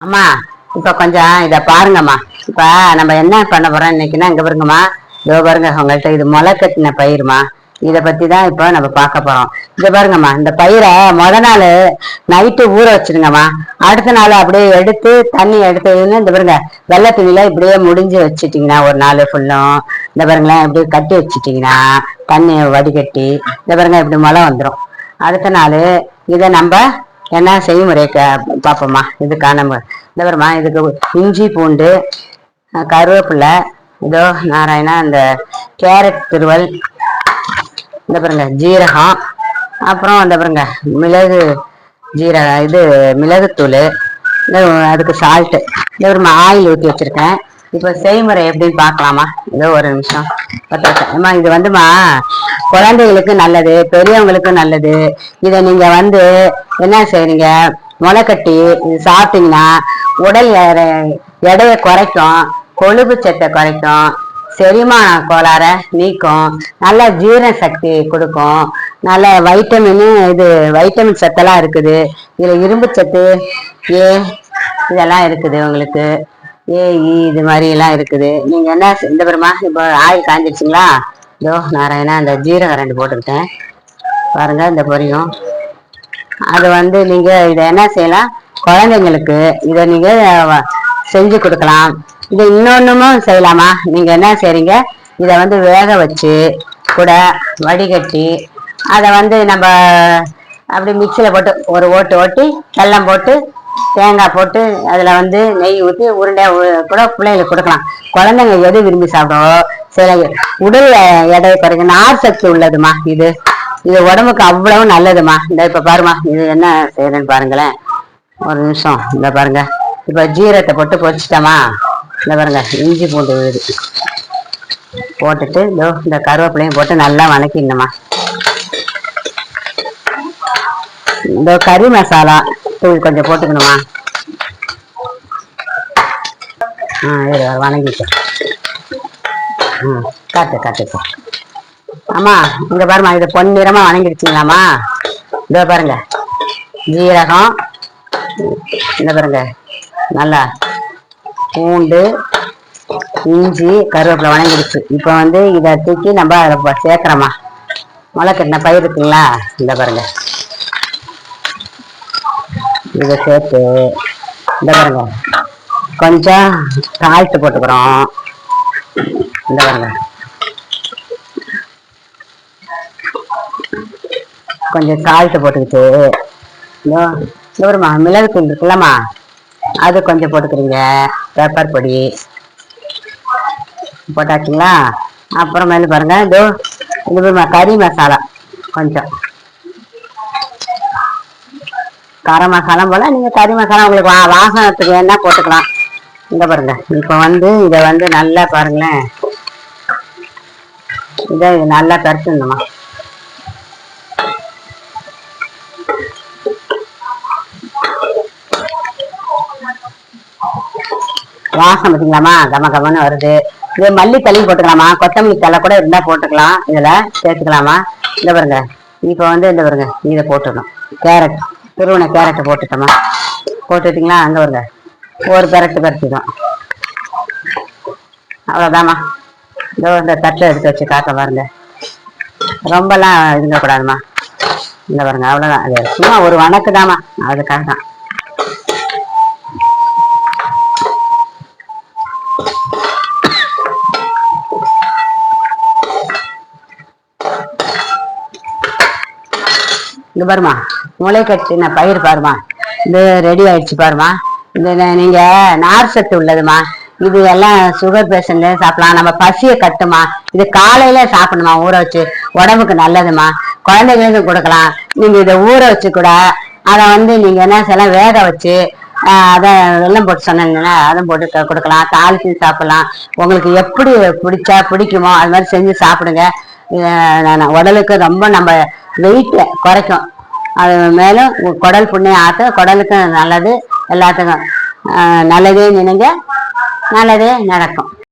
அம்மா இப்ப கொஞ்சம் இத பாருங்கம்மா. இப்ப நம்ம என்ன பண்ண போறோம் இன்னைக்குன்னா இங்க பாருங்கம்மா. இதோ பாருங்க உங்கள்கிட்ட இது முளை கட்டின பயிருமா? இத பத்தி தான் இப்போ நம்ம பார்க்க போறோம். இங்க பாருங்கம்மா இந்த பயிரை முத நாள் நைட்டு ஊற வச்சிருங்கம்மா. அடுத்த நாள் அப்படியே எடுத்து தண்ணி எடுத்ததுன்னு இந்த பாருங்க வெள்ளை துணியில இப்படியே முடிஞ்சு வச்சிட்டீங்கன்னா ஒரு நாள் ஃபுல்லும் இந்த பாருங்களேன் இப்படி கட்டி வச்சிட்டீங்கன்னா தண்ணியை வடிகட்டி இந்த பாருங்க இப்படி முளை வந்துடும் அடுத்த நாள் இதை நம்ம என்ன செய்முறை பார்ப்போம்மா இதுக்கான மு- இந்த வருமா இதுக்கு இஞ்சி பூண்டு கருவேப்பிலை இதோ நாராயணா இந்த கேரட் திருவல் இந்த பாருங்க ஜீரகம் அப்புறம் இந்த பாருங்க மிளகு ஜீரக இது மிளகுத்தூள் இந்த அதுக்கு சால்ட்டு இந்த ஒரு ஆயில் ஊற்றி வச்சுருக்கேன். இப்போ செய்முறை எப்படின்னு பார்க்கலாமா? ஏதோ ஒரு நிமிஷம். பத்து நிமிஷம். அம்மா இது வந்துமா குழந்தைகளுக்கு நல்லது பெரியவங்களுக்கு நல்லது. இதை நீங்க வந்து என்ன செய்றீங்க? முளைக்கட்டி இது சாப்பிட்டீங்கன்னா உடல் எடை- எடையை குறைக்கும் கொழுப்பு சத்தை குறைக்கும் செரிமான கோளாற நீக்கும் நல்ல ஜீரண சக்தி கொடுக்கும் நல்ல வைட்டமின் இது வைட்டமின் சத்தெல்லாம் இருக்குது. இதுல இரும்பு சத்து ஏ இதெல்லாம் இருக்குது உங்களுக்கு. ஏய் இது மாதிரி எல்லாம் இருக்குது. நீங்க என்ன இந்த பெருமா இப்போ ஆயில் காஞ்சிடுச்சுங்களா? இதோ நாராயணா அந்த ஜீரகம் ரெண்டு போட்டுக்கிட்டேன். பாருங்க இந்த பொரியும். அது வந்து நீங்க இதை என்ன செய்யலாம்? குழந்தைங்களுக்கு இதை நீங்க வ- செஞ்சு கொடுக்கலாம். இது இன்னொன்னுமும் செய்யலாமா? நீங்க என்ன செய்றீங்க? இதை வந்து வேக வச்சு கூட வடிகட்டி அதை வந்து நம்ம அப்படி மிக்சியில் போட்டு ஒரு ஓட்டு ஓட்டி வெல்லம் போட்டு தேங்காய் போட்டு அதில் வந்து நெய் ஊற்றி உருண்டையாக கூட பிள்ளைங்களுக்கு கொடுக்கலாம். குழந்தைங்க எது விரும்பி சாப்பிடுவோ சில உடல் எடை குறைக்கும் நார் சக்தி உள்ளதுமா இது? இது உடம்புக்கு அவ்வளவு நல்லதுமா? இந்த இப்ப பாருமா இது என்ன செய்யறேன்னு பாருங்களேன். ஒரு நிமிஷம் இந்த பாருங்க. இப்போ ஜீரத்தை போட்டு பொறிச்சிட்டோமா இந்த பாருங்க இஞ்சி பூண்டு விழுது. போட்டுட்டு இதோ இந்த கருவேப்பிலையும் போட்டு நல்லா வணக்கிடணுமா? இந்த கறி மசாலா. தூள் கொஞ்சம் போட்டுக்கணுமா? ஆ இரு வணங்கிக்கோ. ம் காட்டு காட்டுக்கோ அம்மா இங்கே பாருமா இது பொன்னிறமாக வணங்கிடுச்சிங்களாம்மா இதோ பாருங்க. ஜீரகம் இந்த பாருங்க. நல்லா. பூண்டு இஞ்சி கருவேப்பிலை வணங்கிடுச்சு. இப்போ வந்து இதை தூக்கி நம்ம அதில் சேர்க்குறோம்மா. முளைக்கட்டின பயிர் இருக்குங்களா? இந்த பாருங்கள் இதை சேர்த்து இந்த பாருங்க. கொஞ்சம் சால்ட்டு போட்டுக்கிறோம். இந்த பாருங்க. கொஞ்சம் சால்ட் போட்டுக்கிட்டு இதோ இந்த ஒருமா மிளகு தூள் இருக்குல்லம்மா. அது கொஞ்சம் போட்டுக்கிறீங்க. பேப்பர் பொடி. போட்டாச்சுங்களா? அப்புறமேலு பாருங்க. இதோ இது கறி மசாலா. கொஞ்சம். கர மசாலாம் போல நீங்க கறி மசாலா உங்களுக்கு வா வாசனத்துக்கு வேணா போட்டுக்கலாம். இங்கே பாருங்க. இப்போ வந்து இதை வந்து நல்லா பாருங்களேன். இதை இது நல்லா கரைச்சிடணுமா? வாசம் பார்த்தீங்களாமா கம கமன்னு வருது. இது மல்லி தள்ளி போட்டுக்கலாமா? கொத்தமல்லி தலை கூட இருந்தா போட்டுக்கலாம். இதுல சேர்த்துக்கலாமா? இந்த பாருங்க. இப்போ வந்து இந்த பாருங்க. இதை போட்டுடணும். கேரட். துருவன கேரட்டை போட்டுட்டோமா. போட்டுட்டிங்களா? அங்க வருங்க ஒரு பெரட்டு பறிச்சிடும் அவ்வளோதாம்மா இதோ இந்த தட்டில் எடுத்து வச்சு காக்க பாருங்க. ரொம்பலாம் இதுங்க இல்லை இந்த பாருங்க அவ்வளோதான் அது சும்மா ஒரு வணக்குதாம்மா அதுக்காக தான். இங்கே பாருமா முளை கட்டின பயிர் பாருமா. இது ரெடி ஆயிடுச்சு பாருமா. இது நீங்க நார் சத்து உள்ளதுமா. இது எல்லாம் சுகர் பேஷண்ட் சாப்பிடலாம். நம்ம பசியை கட்டுமா. இது காலையில சாப்பிடணுமா ஊற வச்சு. உடம்புக்கு நல்லதுமா. குழந்தைகளுக்கு கொடுக்கலாம். நீங்க இதை ஊற வச்சு கூட அதை வந்து நீங்க என்ன செய்யலாம் வேக வச்சு அதை வெள்ளம் போட்டு சொன்னீங்கன்னா அதுவும் போட்டு க- கொடுக்கலாம். தாளிச்சு சாப்பிடலாம். உங்களுக்கு எப்படி பிடிச்சா பிடிக்குமோ அது மாதிரி செஞ்சு சாப்பிடுங்க. நான் உடலுக்கு ரொம்ப நம்ம வெயிட்டை குறைக்கும். அது மேலும் குடல் புண்ணியம் ஆற்ற குடலுக்கும் நல்லது எல்லாத்துக்கும் நல்லதே நினைங்க நல்லதே நடக்கும்.